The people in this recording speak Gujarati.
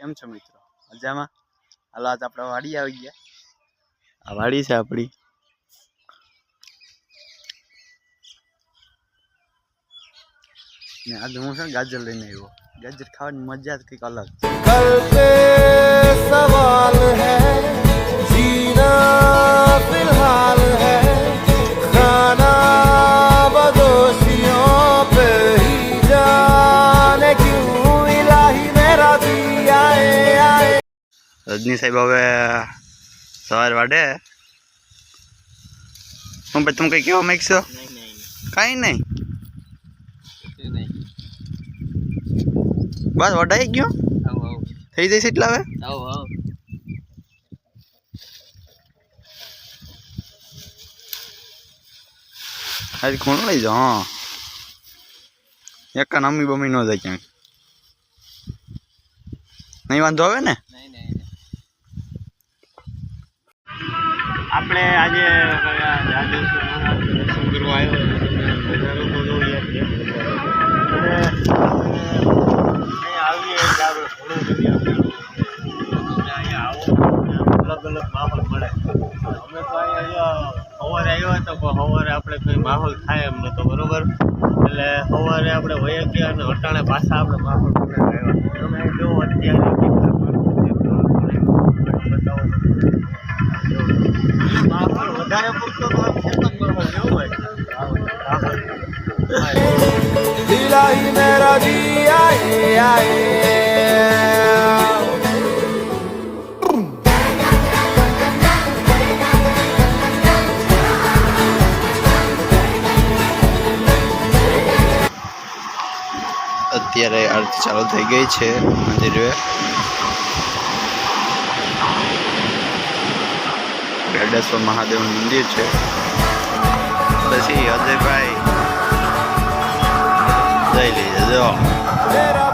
કેમ છો મિત્રો? મજામાં? હાલો આજ આપણે વાડી આવી ગયા. આ વાડી છે આપણી ને આજે હું છે ગાજર લઈને આવ્યો. ગાજર ખાવાની મજા જ કંઈક અલગ સવાલ હૈ રજની સાહેબ હવે સવાર વાડે. હું ભાઈ તમે કઈ કેવા માંગશો? કઈ નહીં. બસ વઢાઈ ગયો? થઈ જશે એટલા હવે? આજે કોણ લઈ જાઓ હા. એકા અમ્મી બમી ન જાય ક્યાંક નહીં વાંધો આવે ને? આપણે આજે દર્શન કરવા અલગ અલગ માહોલ મળે અમે તો અહીંયા સવારે આવ્યા હતા પણ સવારે આપણે કંઈ માહોલ થાય એમ નતો બરોબર એટલે સવારે આપણે વયા ગયા અને અટાણે પાછા આપણે માહોલ આવ્યા ilahi mera diya અત્યારે આરતી ચાલુ થઈ ગઈ છે મંદિરે ગરડેશ્વર મહાદેવનું મંદિર છે. પછી અજયભાઈ જઈ લઈએ જો. मेरा